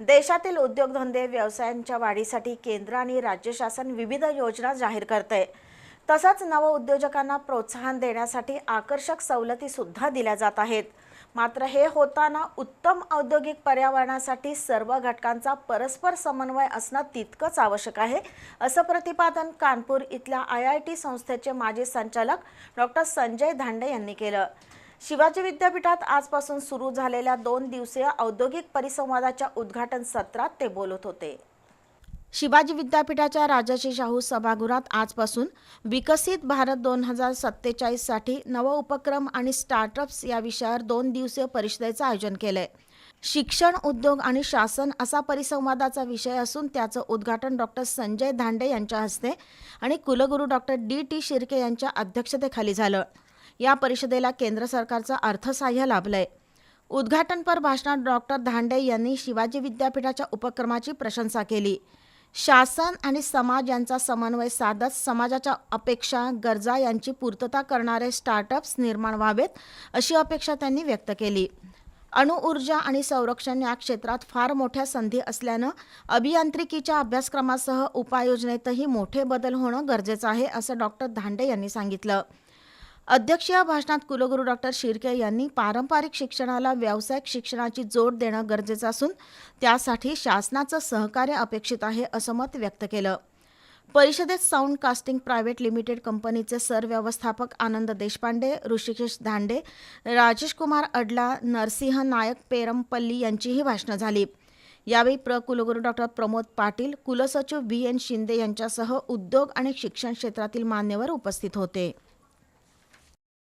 देशातील उद्योगधंदे व्यवसायांच्या वाढीसाठी केंद्र आणि राज्य शासन विविध योजना जाहीर करते तसंच नवउद्योजकांना प्रोत्साहन देण्यासाठी आकर्षक सवलती सुद्धा दिल्या जात आहेत. मात्र हे होताना उत्तम औद्योगिक पर्यावरणासाठी सर्व घटकांचा परस्पर समन्वय असणं तितकंच आवश्यक आहे असं प्रतिपादन कानपूर इथल्या आय आय टी संस्थेचे माजी संचालक डॉक्टर संजय धांडे यांनी केलं. शिवाजी विद्यापीठात आजपासून सुरू झालेल्या दोन दिवसीय औद्योगिक परिसंवादाच्या उद्घाटन सत्रात ते बोलत होते. शिवाजी विद्यापीठाच्या राजाजी शाहू सभागृहात आजपासून विकसित भारत दोन हजार सत्तेचाळीससाठी नवउपक्रम आणि स्टार्टअप्स या विषयावर दोन दिवसीय परिषदेचं आयोजन केलंय. शिक्षण उद्योग आणि शासन असा परिसंवादाचा विषय असून त्याचं उद्घाटन डॉक्टर संजय धांडे यांच्या हस्ते आणि कुलगुरू डॉक्टर डी टी शिर्के यांच्या अध्यक्षतेखाली झालं. या परिषदेला केंद्र सरकारचं अर्थसहाय्य लाभलंय. उद्घाटनपर भाषणात डॉक्टर धांडे यांनी शिवाजी विद्यापीठाच्या उपक्रमाची प्रशंसा केली. शासन आणि समाज यांचा समन्वय साधत समाजाच्या अपेक्षा गरजा यांची पूर्तता करणारे स्टार्टअप्स निर्माण व्हावेत अशी अपेक्षा त्यांनी व्यक्त केली. अणुऊर्जा आणि संरक्षण या क्षेत्रात फार मोठ्या संधी असल्यानं अभियांत्रिकीच्या अभ्यासक्रमासह उपाययोजनेतही मोठे बदल होणं गरजेचं आहे असं डॉक्टर धांडे यांनी सांगितलं. अध्यक्षीय भाषणात कुलगुरू डॉक्टर शिर्के यांनी पारंपरिक शिक्षणाला व्यावसायिक शिक्षणाची जोड देणं गरजेचं असून त्यासाठी शासनाचं सहकार्य अपेक्षित आहे असं मत व्यक्त केलं. परिषदेत साऊंड कास्टिंग प्रायव्हेट लिमिटेड कंपनीचे सरव्यवस्थापक आनंद देशपांडे ऋषिकेश धांडे राजेश कुमार अडला नरसिंह नायक पेरमपल्ली यांचीही भाषणं झाली. यावेळी प्र. कुलगुरू डॉक्टर प्रमोद पाटील कुलसचिव व्ही. एन. शिंदे यांच्यासह उद्योग आणि शिक्षण क्षेत्रातील मान्यवर उपस्थित होते.